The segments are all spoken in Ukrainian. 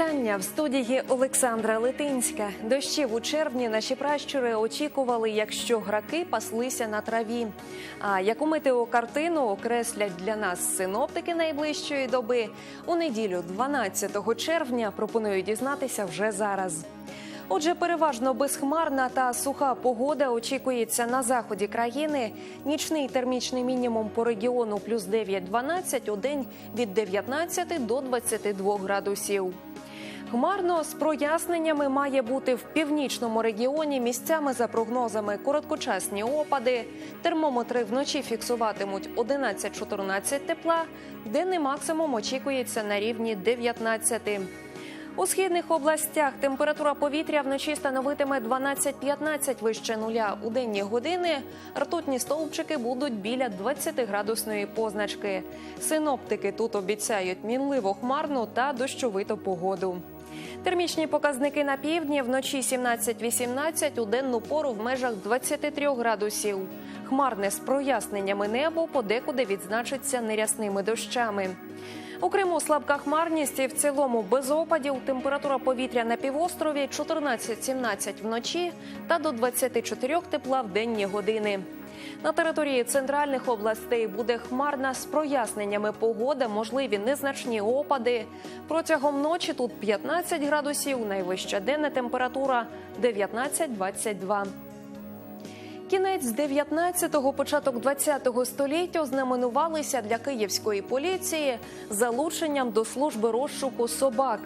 Вітання в студії Олександра Литинська. Дощів у червні наші пращури очікували, якщо граки паслися на траві. А яку метеокартину окреслять для нас синоптики найближчої доби у неділю, 12 червня, пропоную дізнатися вже зараз. Отже, переважно безхмарна та суха погода очікується на заході країни. Нічний термічний мінімум по регіону плюс 9-12, у день від 19 до 22 градусів. Хмарно з проясненнями має бути в північному регіоні. Місцями за прогнозами короткочасні опади. Термометри вночі фіксуватимуть 11-14 тепла. Денний максимум очікується на рівні 19. У східних областях температура повітря вночі становитиме 12-15 вище нуля. У денні години ртутні стовпчики будуть біля 20-градусної позначки. Синоптики тут обіцяють мінливо хмарну та дощовиту погоду. Термічні показники на півдні вночі 17-18, у денну пору в межах 23 градусів. Хмарне з проясненнями небо подекуди відзначиться нерясними дощами. У Криму слабка хмарність і в цілому без опадів. Температура повітря на півострові 14-17 вночі та до 24 тепла в денні години. На території центральних областей буде хмарна з проясненнями погода, можливі незначні опади. Протягом ночі тут 15 градусів, найвища денна температура 19-22. Кінець 19-го, початок 20-го століття знаменувалися для київської поліції залученням до служби розшуку собак.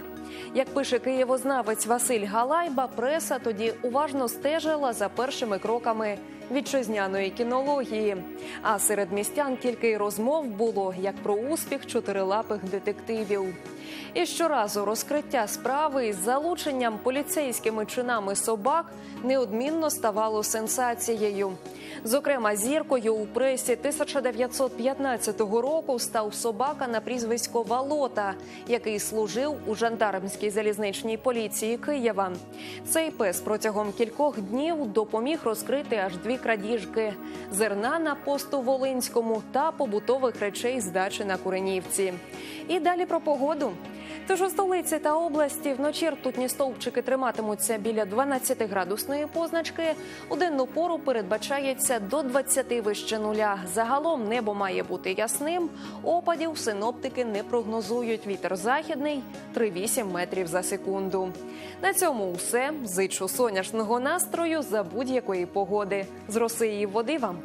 Як пише києвознавець Василь Галайба, преса тоді уважно стежила за першими кроками вітчизняної кінології. А серед містян тільки й розмов було як про успіх чотирилапих детективів. І щоразу розкриття справи із залученням поліцейськими чинами собак неодмінно ставало сенсацією. Зокрема, зіркою у пресі 1915 року став собака на прізвисько Валота, який служив у жандармській залізничній поліції Києва. Цей пес протягом кількох днів допоміг розкрити аж дві крадіжки: зерна на посту Волинському та побутових речей з дачі на Куренівці. І далі про погоду. Тож у столиці та області вночі ртутні стовпчики триматимуться біля 12-градусної позначки. У денну пору передбачається до 20 вище нуля. Загалом небо має бути ясним. Опадів синоптики не прогнозують. Вітер західний 3,8 метрів за секунду. На цьому все. Зичу сонячного настрою за будь-якої погоди. З роси і води вам.